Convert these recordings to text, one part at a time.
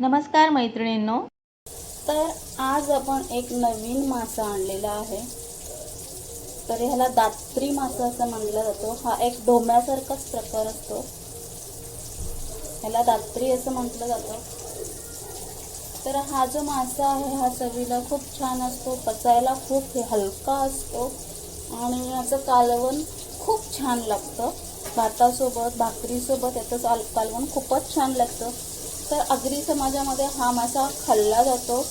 नमस्कार मैत्रिणींनो. तर आज आपण एक नवीन मासा आणलेला आहे. तर ह्याला दात्री मासा असं म्हटलं जातो. हा एक डोम्यासारखाच प्रकार असतो. ह्याला दात्री असं म्हटलं जातं. तर हा जो मासा आहे हा चवीला खूप छान असतो पचायला खूप हलका असतो आणि याचं कालवण खूप छान लागतं. भातासोबत भाकरीसोबत याचं कालवण खूपच छान लागतं. तर आगरी समाजामध्ये हा मासा खाल्ला जातो.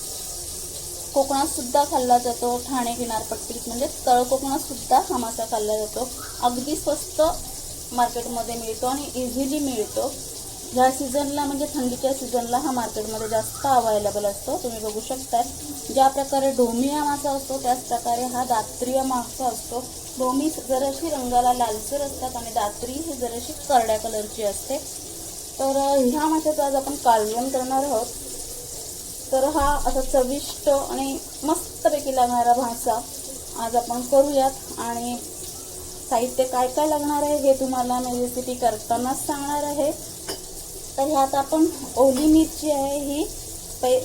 कोकणातसुद्धा खाल्ला जातो. ठाणे किनारपट्टीत म्हणजे तळ कोकणातसुद्धा हा मासा खाल्ला जातो. अगदी स्वस्त मार्केटमध्ये मिळतो आणि इझिली मिळतो. ह्या सीझनला म्हणजे थंडीच्या सीझनला हा मार्केटमध्ये जास्त अवेलेबल असतो. तुम्ही बघू शकता ज्या प्रकारे ढोमी हा मासा असतो त्याच प्रकारे हा दात्रीय मासा असतो. ढोमी जराशी रंगाला लालसर असतात आणि दात्री ही जराशी करड्या कलरची असते. तर ह्या माशाचं आज आपण कालवण करणार आहोत. तर हा असा चविष्ट आणि मस्तपैकी लागणारा भासा आज आपण करूयात. आणि साहित्य काय काय लागणार आहे हे तुम्हाला मी रेसिपी करतानाच सांगणार आहे. तर ह्यात आपण ओली मिरची आहे ही पै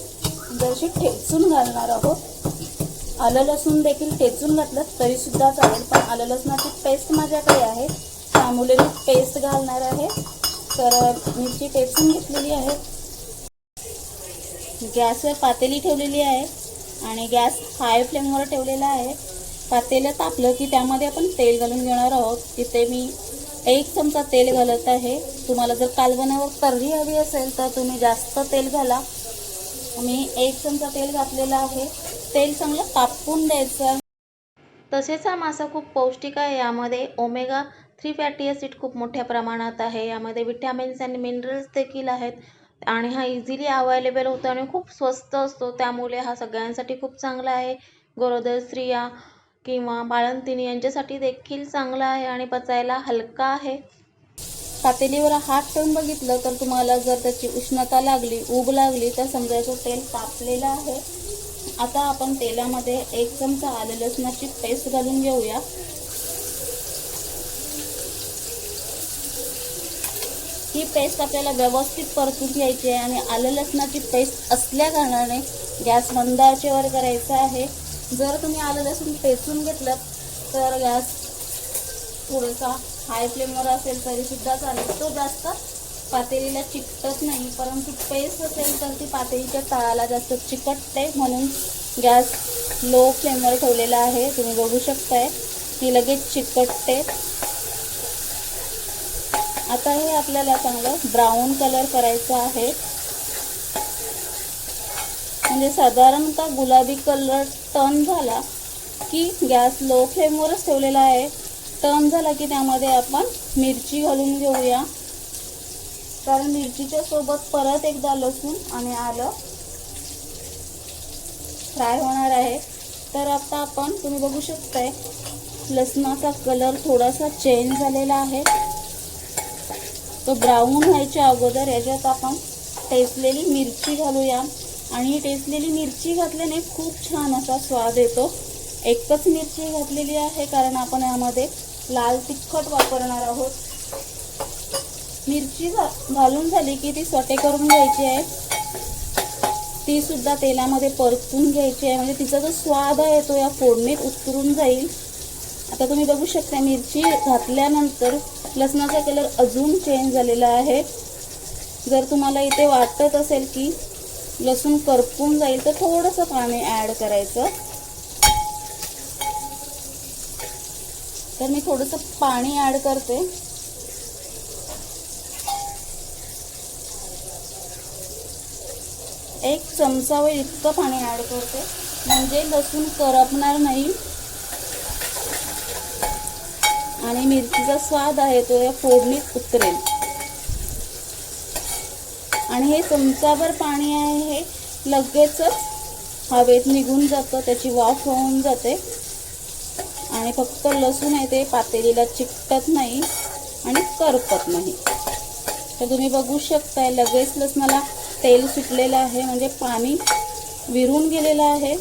जशी ठेचून घालणार आहोत. आलं लसूण देखील ठेचून घातलं तरीसुद्धा चालेल. पण आलं लसणाची पेस्ट माझ्याकडे आहे. त्यामुळे मी पेस्ट घालणार आहे. तर मिरची ठेचून घेतलेली आहे. गॅसवर पातेली ठेवलेली आहे आणि गॅस हाय फ्लेमवर ठेवलेला आहे. पातेलं तापलं की त्यामध्ये आपण तेल घालून घेणार आहोत. तिथे मी एक चमचा तेल घालत आहे. तुम्हाला जर कालवणावर तर्री हवी असेल तर तुम्ही जास्त तेल घाला. मी एक चमचा तेल घातलेलं आहे. तेल चांगलं तापून द्यायचं. तसेच हा मासा खूप पौष्टिक आहे. यामध्ये ओमेगा थ्री फॅटी ॲसिड खूप मोठ्या प्रमाणात आहे. यामध्ये विटॅमिन्स आणि मिनरल्स देखील आहेत आणि हा इझिली अवेलेबल होतो आणि खूप स्वस्त असतो. त्यामुळे हा सगळ्यांसाठी खूप चांगला आहे. गरोदर स्त्रिया किंवा बाळंतिणी यांच्यासाठी देखील चांगला आहे आणि पचायला हलका आहे. पातेलीवर हात ठेवून बघितलं तर तुम्हाला जर त्याची उष्णता लागली ऊब लागली तर समजायचं तेल तापलेलं आहे. आता आपण तेलामध्ये एक चमचा आलं लसणाची पेस्ट घालून घेऊया. ही पेस्ट आपल्याला व्यवस्थित परतून घ्यायची आहे आणि आलं लसणाची पेस्ट असल्या कारणाने गॅस मंद आचेवर करायचा आहे. जर तुम्ही आलं लसूण पेचून घेतलं तर गॅस थोडासा हाय फ्लेमवर असेल तरीसुद्धा चालेल. तो जास्त पातेलीला चिकटत नाही परंतु पेस्ट असेल तर ती पातेलीच्या तळाला जास्त चिकटते. म्हणून गॅस लो फ्लेमवर ठेवलेला आहे. तुम्ही बघू शकताय ती लगेच चिकटते. आता हे आपल्याला चांगलं ब्राऊन कलर करायचं आहे. म्हणजे साधारणतः गुलाबी कलर टर्न झाला की गॅस लो फ्लेमवरच ठेवलेला आहे. टर्न झाला की त्यामध्ये आपण मिरची घालून घेऊया. कारण मिरचीच्या सोबत परत एकदा लसूण आणि आलं फ्राय होणार आहे. तर आता आपण तुम्ही बघू शकताय लसणाचा कलर थोडासा चेंज झालेला आहे. तो ब्राऊन व्हायच्या अगोदर याच्यात आपण टेचलेली मिरची घालूया. आणि टेसलेली टेचलेली मिरची घातल्याने खूप छान असा स्वाद येतो. एकच मिरची घातलेली आहे कारण आपण यामध्ये लाल तिखट वापरणार आहोत. मिरची घा- घालून झाली की ती सटे करून घ्यायची आहे. ती सुद्धा तेलामध्ये परतून घ्यायची आहे. म्हणजे तिचा जो स्वाद आहे तो या फोडणीत उतरून जाईल. आता तुम्ही बघू शकता मिरची घातल्यानंतर लसणाचा कलर अजून चेंज झालेला आहे. जर तुम्हाला इथे वाटत असेल की लसूण करपून जाईल तर थोडंसं पाणी ॲड करायचं. तर मी थोडंसं पाणी ॲड करते. एक चमचावर इतकं पाणी ॲड करते. म्हणजे लसूण करपणार नाही. आणि मिरचीचा स्वाद आहे तो या फोडणीत उतरेल. आणि हे चमचाभर पाणी आहे हे लगेचच हवेत निघून जातं त्याची वाफ होऊन जाते. आणि फक्त लसूण आहे ते पातेलीला चिकटत नाही आणि करपत नाही. तर तुम्ही बघू शकताय लगेच लसणाला तेल सुटलेलं आहे म्हणजे पाणी विरून गेलेलं आहे.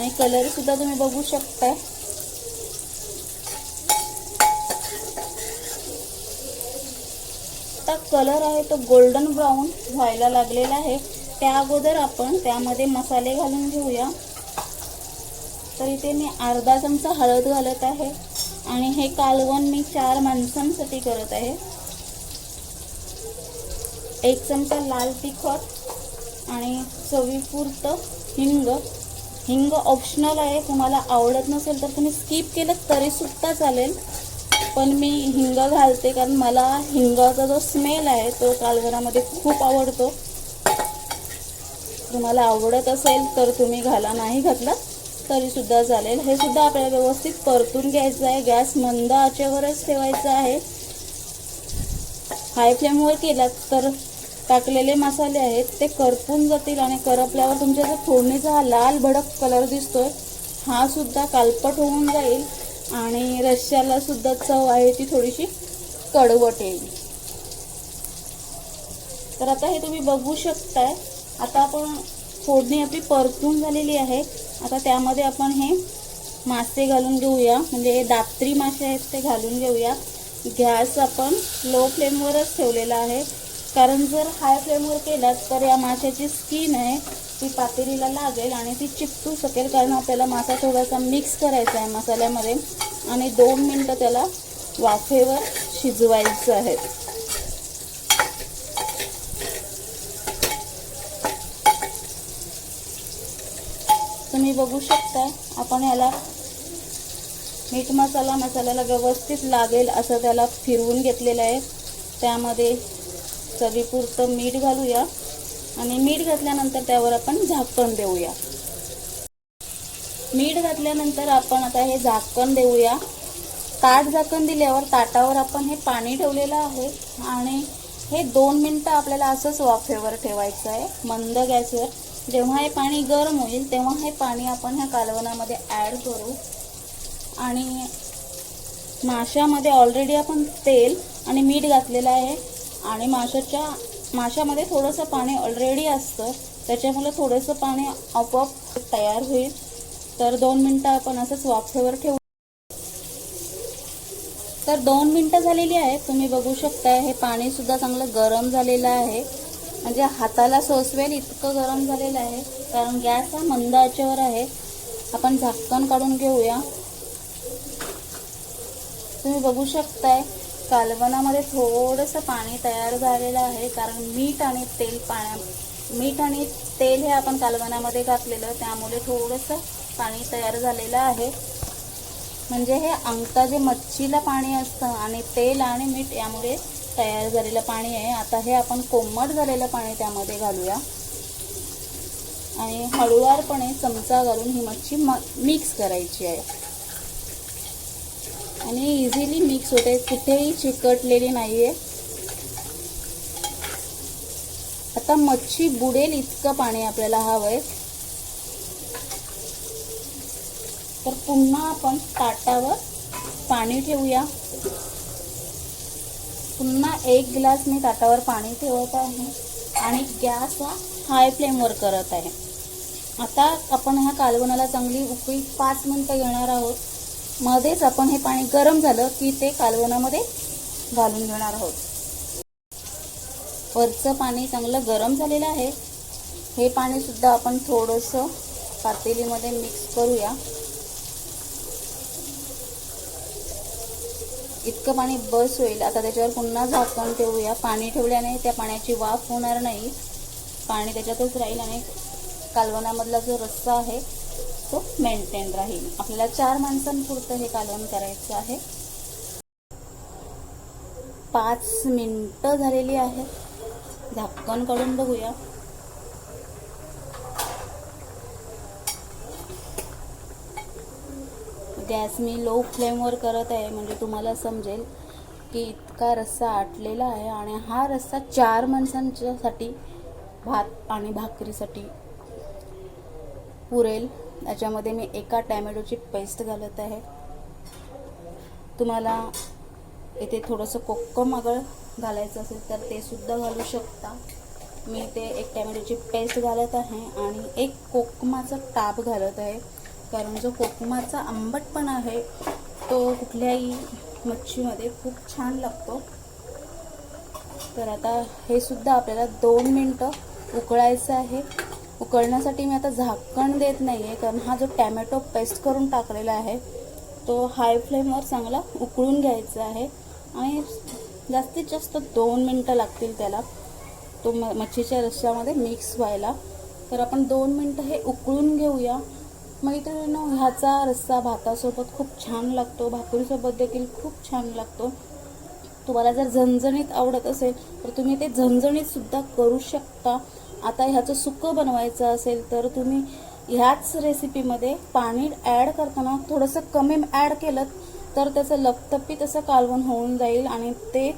आणि कलर सुद्धा तुम्ही बघू शकताय. आता कलर आहे तो गोल्डन ब्राऊन व्हायला लागलेला आहे. त्या अगोदर आपण त्यामध्ये मसाले घालून घेऊया. तर इथे मी अर्धा चमचा हळद घालत आहे आणि हे कालवण मी चार माणसांसाठी करत आहे. एक चमचा लाल तिखट आणि चवीपुरतं हिंग. हिंग ऑप्शनल आहे. तुम्हाला आवडत नसेल तर तुम्ही स्किप केलं तरीसुद्धा चालेल. पण मी हिंग घालते कारण मला हिंगाचा जो स्मेल आहे तो कालवणामध्ये खूप आवडतो. तुम्हाला आवडत असेल तर तुम्ही घाला. नाही घातला तरीसुद्धा चालेल. हे सुद्धा आपल्याला व्यवस्थित परतून घ्यायचं आहे. गॅस मंद आचेवरच ठेवायचा आहे. हाय फ्लेमवर केलात तर टाकलेले मसाले आहेत ते करपून जातील आणि करपल्यावर तुमच्या जो फोडणीचा हा लाल भडक कलर दिसतोय. हा सुद्धा कालपट होऊन जाईल आणि रश्श्याला सुद्धा चव आहे ती थोडीशी कडवट येईल तर आता हे तुम्ही बघू शकताय. आता आपण फोडणी आपली परतून झालेली आहे. आता त्यामध्ये आपण हे मासे घालून घेऊया. म्हणजे हे दात्री मासे आहेत ते घालून घेऊया. गॅस आपण लो फ्लेमवरच ठेवलेला आहे. कारण जर हाय फ्लेमवर केलात तर या माशाची स्किन आहे ती पातेलीला लागेल आणि ती चिपटू शकेल कारण आपल्याला मासा थोडासा मिक्स करायचा आहे मसाल्यामध्ये आणि दोन मिनटं त्याला वाफेवर शिजवायचं आहे. तुम्ही बघू शकता आपण याला मीठ मसाला मसाल्याला व्यवस्थित लागेल असं त्याला फिरवून घेतलेलं आहे. त्यामध्ये चवीपुरतं मीठ घालूया. आणि मीठ घातल्यानंतर त्यावर आपण झाकण देऊया. मीठ घातल्यानंतर आपण आता हे झाकण देऊया. ताट झाकण दिल्यावर ताटावर आपण हे पाणी ठेवलेलं आहे. आणि हे दोन मिनटं आपल्याला असंच वाफेवर ठेवायचं आहे. मंद गॅसवर. जेव्हा हे पाणी गरम होईल तेव्हा हे पाणी आपण ह्या कालवणामध्ये ॲड करू. आणि माशामध्ये ऑलरेडी आपण तेल आणि मीठ घातलेलं आहे. आणि माशाच्या माशामध्ये थोडंसं पाणी ऑलरेडी असतं. त्याच्यामुळे थोडंसं पाणी आपोआप तयार होईल. तर दोन मिनटं आपण असंच वाफेवर ठेवू. तर दोन मिनटं झालेली आहेत तुम्ही बघू शकता हे पाणीसुद्धा चांगलं गरम झालेलं आहे. म्हणजे हाताला सोसवेल इतकं गरम झालेलं आहे. कारण गॅस हा मंद आचेवर आहे. आपण झाकण काढून घेऊया. तुम्ही बघू शकताय कालवणामध्ये थोडंसं पाणी तयार झालेलं आहे कारण मीठ आणि तेल पाण्या मीठ आणि तेल हे आपण कालवणामध्ये घातलेलं त्यामुळे थोडंसं पाणी तयार झालेलं आहे. म्हणजे हे अंगता जे मच्छीला पाणी असतं आणि तेल आणि मीठ यामुळे तयार झालेलं पाणी आहे. आता हे आपण कोमट झालेलं पाणी त्यामध्ये घालूया. आणि हळुवारपणे चमचा घालून ही मच्छी म मिक्स करायची आहे. आणि इझिली मिक्स होते. कुठेही चिकटलेली नाहीये. आता मच्छी बुडेल इतकं पाणी आपल्याला हवं आहे तर पुन्हा आपण ताटावर पाणी ठेवूया. पुन्हा एक ग्लास मी ताटावर पाणी ठेवत आहे आणि गॅस हा हाय फ्लेमवर करत आहे. आता आपण ह्या कालवणाला चांगली उकळी पाच मिनटं घेणार आहोत. मध्येच आपण हे पाणी गरम झालं की ते कालवणामध्ये घालून घेणार आहोत. वरचं पाणी चांगलं गरम झालेलं आहे. हे पाणीसुद्धा आपण थोडंसं पातेलीमध्ये मिक्स करूया. इतकं पाणी बस होईल. आता त्याच्यावर पुन्हा झाकण ठेवूया. पाणी ठेवल्याने त्या पाण्याची वाफ होणार नाही. पाणी त्याच्यातच राहील आणि कालवणामधला जो रस्सा आहे तो मेंटेन राहील. आपल्याला चार माणसांपुरतं हे कालवण करायचं आहे. पाच मिनटं झालेली आहेत. झाकण काढून बघूया. गॅस मी लो फ्लेमवर करत आहे म्हणजे तुम्हाला समजेल की इतका रस्सा आटलेला आहे आणि हा रस्सा चार माणसांच्यासाठी भात आणि भाकरीसाठी पुरेल. याच्यामध्ये मी एका टॅमॅटोची पेस्ट घालत आहे. तुम्हाला इथे थोडंसं कोक्कम आगळ घालायचं असेल तर ते सुद्धा घालू शकता. मी ते एक टॅमॅटोची पेस्ट घालत आहे आणि एक कोकमाचा टाप घालत आहे. कारण जो कोकमाचा आंबटपणा आहे तो कुठल्याही मच्छीमध्ये खूप छान लागतो. तर आता हे सुद्धा आपल्याला दोन मिनटं उकळायचं आहे. उकळण्यासाठी मी आता झाकण देत नाही आहे कारण हा जो टॅमॅटो पेस्ट करून टाकलेला आहे तो हाय फ्लेमवर चांगला उकळून घ्यायचा आहे. आणि जास्तीत जास्त दोन मिनटं लागतील त्याला. तो म मच्छीच्या रश्श्यामध्ये मिक्स व्हायला. तर आपण दोन मिनटं हे उकळून घेऊया. मैत्रिणींनो ह्याचा रस्सा भातासोबत खूप छान लागतो. भाकरीसोबत देखील खूप छान लागतो. तुम्हाला जर झणझणीत आवडत असेल तर तुम्ही ते झणझणीतसुद्धा करू शकता. आता ह्याचं सुकं बनवायचं असेल तर तुम्ही ह्याच रेसिपीमध्ये पाणी ॲड करताना थोडंसं कमी ॲड केलं तर त्याचं लपतपीत असं कालवण होऊन जाईल आणि ते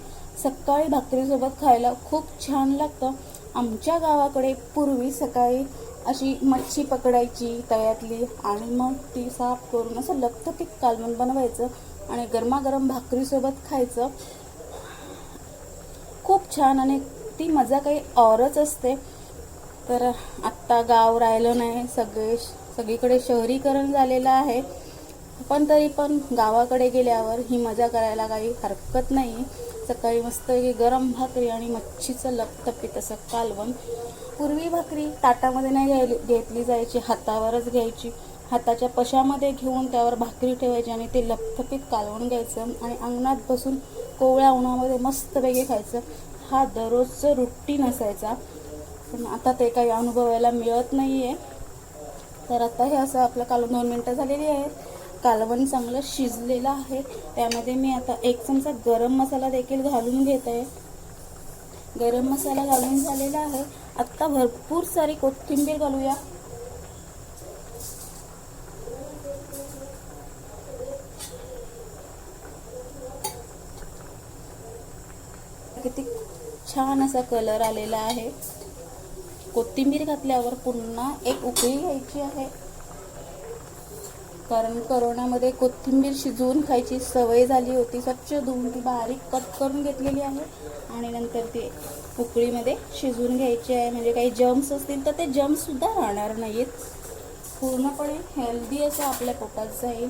सकाळी भाकरीसोबत खायला खूप छान लागतं. आमच्या गावाकडे पूर्वी सकाळी अशी मच्छी पकडायची तळ्यातली आणि मग ती साफ करून असं लपतपीत कालवण बनवायचं आणि गरमागरम भाकरीसोबत खायचं. खूप छान आणि ती मजा काही औरच असते. तर आत्ता गाव राहिलं नाही सगळे सगळीकडे शहरीकरण झालेलं आहे. पण तरी पण गावाकडे गेल्यावर ही मजा करायला काही हरकत नाही. सकाळी मस्त गरम भाकरी आणि मच्छीचं लपतपीत असं कालवण. पूर्वी भाकरी ताटामध्ये नाही घ्यायली घेतली जायची हातावरच घ्यायची. हाताच्या पशामध्ये घेऊन त्यावर भाकरी ठेवायची आणि ते लपथपीत कालवून घ्यायचं आणि अंगणात बसून कोवळ्या उन्हामध्ये मस्तपैकी खायचं. हा दररोजचं रुटीन असायचा. पण आता ते काही अनुभवायला मिळत नाही आहे तर आता हे असं आपलं कालवण दोन मिनटं झालेली आहेत. कालवण चांगलं शिजलेलं आहे. त्यामध्ये मी आता एक चमचा गरम मसाला देखील घालून घेत आहे. गरम मसाला घालून झालेला आहे. आत्ता भरपूर सारी कोथिंबीर घालूया. किती छान असा कलर आलेला आहे. कोथिंबीर घातल्यावर पुन्हा एक उकळी घ्यायची आहे. कारण करोनामध्ये कोथिंबीर शिजवून खायची सवय झाली होती. स्वच्छ धुवून ती बारीक कट करून घेतलेली आहे. आणि नंतर ती उकळीमध्ये शिजवून घ्यायची आहे. म्हणजे काही जम्स असतील तर ते जम्ससुद्धा राहणार नाहीत. पूर्णपणे हेल्दी असं आपल्या पोटात जाईल.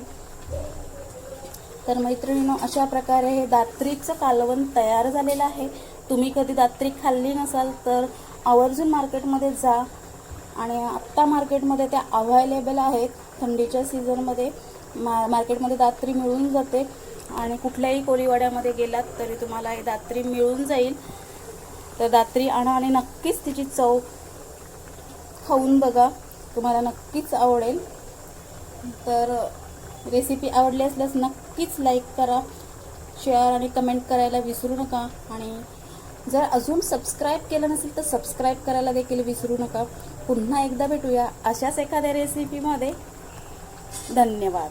तर मैत्रिणीनो अशा प्रकारे हे दात्रीचं कालवण तयार झालेलं आहे. तुम्ही कधी दात्री खाल्ली नसाल तर आवर्जून मार्केटमध्ये जा आणि आत्ता मार्केटमध्ये त्या अव्हायलेबल आहेत. थंडीच्या सीझनमध्ये मा मार्केटमध्ये दात्री मिळून जाते. आणि कुठल्याही कोळीवाड्यामध्ये गेलात तरी तुम्हाला ही दात्री मिळून जाईल. तर दात्री आणा आणि नक्कीच तिची चव खाऊन बघा. तुम्हाला नक्कीच आवडेल. तर रेसिपी आवडली असल्यास नक्कीच लाईक करा. शेअर आणि कमेंट करायला विसरू नका. आणि जर अजून सबस्क्राईब केलं नसेल तर सबस्क्राईब करायला देखील विसरू नका. पुन्हा एकदा भेटूया अशाच एखाद्या रेसिपीमध्ये धन्यवाद.